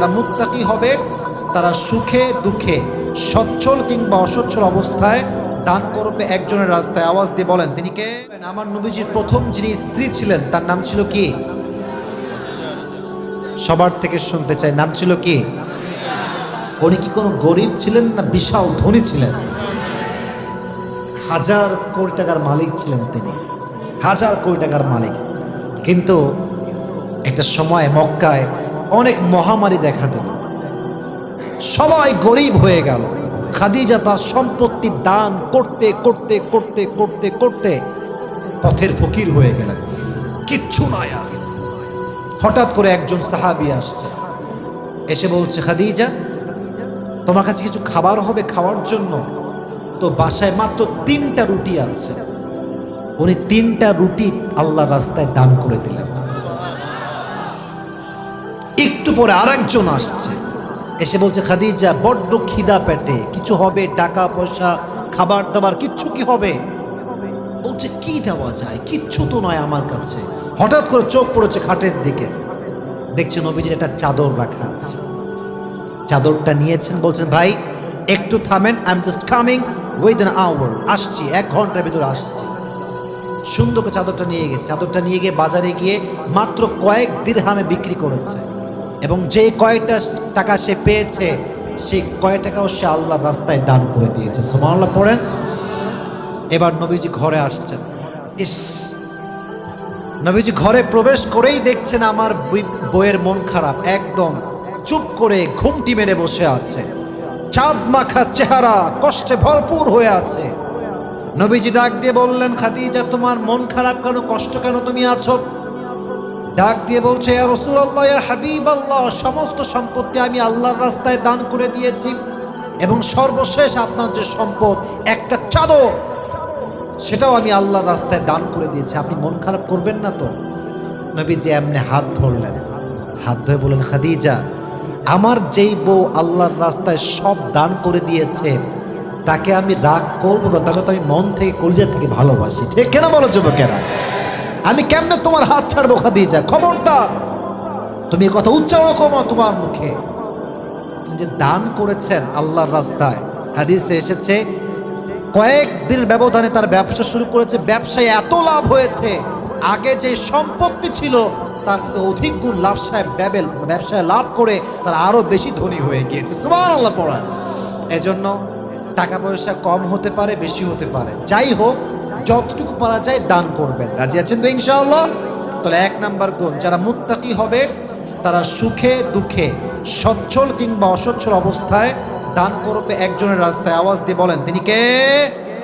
যারা মুত্তাকি হবে, তারা সুখে, দুঃখে, সচ্ছল কিংবা অসচ্ছল অবস্থায় দান করবে একজনের রাস্তায়। আওয়াজ দিয়ে বলেন, তিনি কে? আমার নবীজির প্রথম যিনি স্ত্রী ছিলেন, তার নাম ছিল কি? সবার থেকে শুনতে চাই, নাম ছিল কি? উনি কি কোনো গরিব ছিলেন না বিশাল ধনী ছিলেন? হাজার কোটি টাকার মালিক ছিলেন তিনি। হাজার কোটি টাকার মালিক। কিন্তু একটা সময় মক্কায় অনেক মহামারী দেখা দিল। সবাই গরিব হয়ে গেল। খাদিজা তার সম্পত্তি দান করতে করতে করতে করতে করতে পথের ফকির হয়ে গেলেন। কিচ্ছু নয় আর। হঠাৎ করে একজন সাহাবি আসছে। এসে বলছে, খাদিজা, তোমার কাছে কিছু খাবার হবে খাওয়ার জন্য? তো বাসায় মাত্র তিনটা রুটি আছে। উনি তিনটা রুটি আল্লাহ রাস্তায় দান করে দিলেন। একটু পরে আরেকজন আসছে। এসে বলছে, খাদিজা, বড্ড খিদা পেটে। কিছু হবে? টাকা, পয়সা, খাবার দাবার, কিচ্ছু কি হবে? বলছে, কি দেওয়া যায়? কিচ্ছু তো নয় আমার কাছে। হঠাৎ করে চোখ পড়েছে খাটের দিকে। দেখছে নবীজির একটা চাদর রাখা আছে। চাদরটা নিয়েছেন, বলছেন, ভাই, একটু থামেন I am just coming with an hour আসছি, এক ঘণ্টার ভিতরে আসছি। সুন্দর চাদরটা নিয়ে গিয়ে চাদরটা নিয়ে গিয়ে বাজারে গিয়ে মাত্র কয়েক দিরহামে বিক্রি করেছে। এবং যে কয়েকটা টাকা সে পেয়েছে, সেই কয়েক টাকাও সে আল্লাহর রাস্তায় দান করে দিয়েছে। সুবহানাল্লাহ, পড়েন। এবার নবীজি ঘরে আসছেন। ইস, নবীজি ঘরে প্রবেশ করেই দেখছেন আমার বই- বইয়ের মন খারাপ। একদম চুপ করে ঘুমটি মেরে বসে আছে। চাঁদ মাখা চেহারা কষ্টে ভরপুর হয়ে আছে। নবীজি ডাক দিয়ে বললেন, খাদিজা, তোমার মন খারাপ কেন? কষ্ট কেন তুমি আছো? ডাক দিয়ে বলছে, ইয়া রাসূলুল্লাহ, ইয়া হাবিবাল্লাহ, সমস্ত সম্পত্তি আমি আল্লাহর রাস্তায় দান করে দিয়েছি এবং সর্বশেষ আপনার যে সম্পদ, একটা চাদর, সেটাও আমি আল্লাহর রাস্তায় দান করে দিয়েছি। আপনি মন খারাপ করবেন না তো? নবী যে এমনি হাত ধরলেন। হাত ধরে বললেন, খাদিজা, আমার যেই বউ আল্লাহর রাস্তায় সব দান করে দিয়েছে, তাকে আমি রাগ করব তাকে তো আমি মন থেকে, কলজা থেকে ভালোবাসি। ঠিক কেন বলো যুবকেরা? আমি কেমনে তোমার হাত ছাড়বো, খাদিজা? খবরদার। তুমি কথা উচ্চারণ করো তোমার মুখে। তিনি যে দান করেছেন আল্লাহর রাস্তায়, হাদিসে এসেছে, কয়েক দিনের ব্যবধানে তার ব্যবসা শুরু করেছে, ব্যবসায় এত লাভ হয়েছে, আগে যে সম্পত্তি ছিল, তার থেকে অধিক গুণ ব্যবসায় ব্যবেল ব্যবসায় লাভ করে তার আরও বেশি ধনী হয়ে গিয়েছে। সুমান আল্লাহ পড়া এজন্য টাকা পয়সা কম হতে পারে, বেশি হতে পারে। যাই হোক যতটুকু পারা যায় দান করবেন। রাজি আছেন তো ইনশাআল্লাহ? তাহলে এক নাম্বার গুণ, যারা মুত্তাকি হবে, তারা সুখে, দুঃখে, সচ্ছল কিংবা অসচ্ছল অবস্থায় দান করবে একজনের রাস্তায়। আওয়াজ দিয়ে বলেন, তিনি কে?